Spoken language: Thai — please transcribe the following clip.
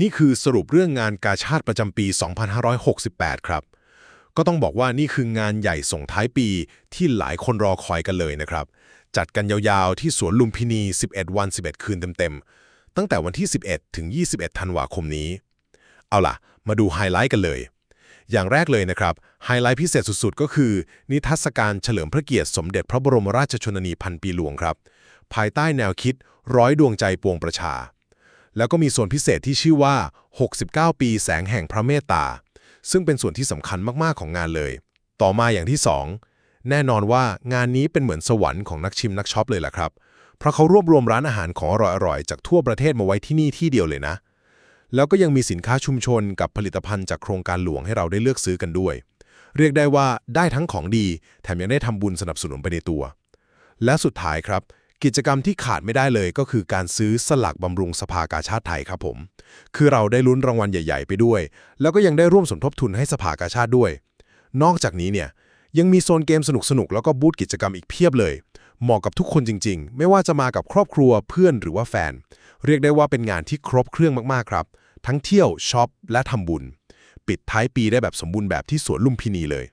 นี่คือสรุปเรื่องงานกาชาติประจำปี 2568 ครับ ก็ต้องบอกว่านี่คืองานใหญ่ส่งท้ายปีที่หลายคนรอคอยกันเลยนะครับ จัดกันยาวๆที่สวนลุมพินี 11 วัน 11 คืนเต็มๆ ตั้งแต่วันที่ 11 ถึง 21 ธันวาคมนี้ เอาล่ะ มาดูไฮไลท์กันเลย อย่างแรกเลยนะครับไฮไลท์พิเศษสุดๆ ก็คือ นิทรรศการเฉลิมพระเกียรติสมเด็จพระบรมราชชนนีพันปีหลวงครับ ภายใต้แนวคิดร้อยดวงใจปวงประชา แล้วก็มีส่วนพิเศษที่ชื่อว่า 69 ปีแสงแห่งพระเมตตา ซึ่งเป็นส่วนที่สำคัญมากๆของงานเลย ต่อมาอย่างที่ 2 แน่นอนว่างานนี้เป็นเหมือนสวรรค์ของนักชิมนักช็อปเลยล่ะครับ เพราะเขารวบรวมร้านอาหารของอร่อยๆ จากทั่วประเทศมาไว้ที่นี่ที่เดียวเลยนะ แล้วก็ยังมีสินค้าชุมชนกับผลิตภัณฑ์จากโครงการหลวงให้เราได้เลือกซื้อกันด้วย เรียกได้ว่าได้ทั้งของดี แถมยังได้ทำบุญสนับสนุนไปในตัว และสุดท้ายครับ กิจกรรมที่ขาดไม่ได้เลยก็คือการซื้อสลักบำรุงสภากาชาติไทยครับผม คือเราได้ลุ้นรางวัลใหญ่ ๆ ไปด้วย แล้วก็ยังได้ร่วมสมทบทุนให้สภากาชาติด้วย นอกจากนี้เนี่ยยังมีโซนเกมสนุกๆแล้วก็บูธกิจกรรมอีกเพียบเลย เหมาะกับทุกคนจริง ๆ ไม่ว่าจะมากับครอบครัวเพื่อนหรือว่าแฟน เรียกได้ว่าเป็นงานที่ครบเครื่องมากๆครับ ทั้งเที่ยวช็อปและทำบุญ ปิดท้ายปีได้แบบสมบูรณ์แบบที่สวนลุมพินีเลย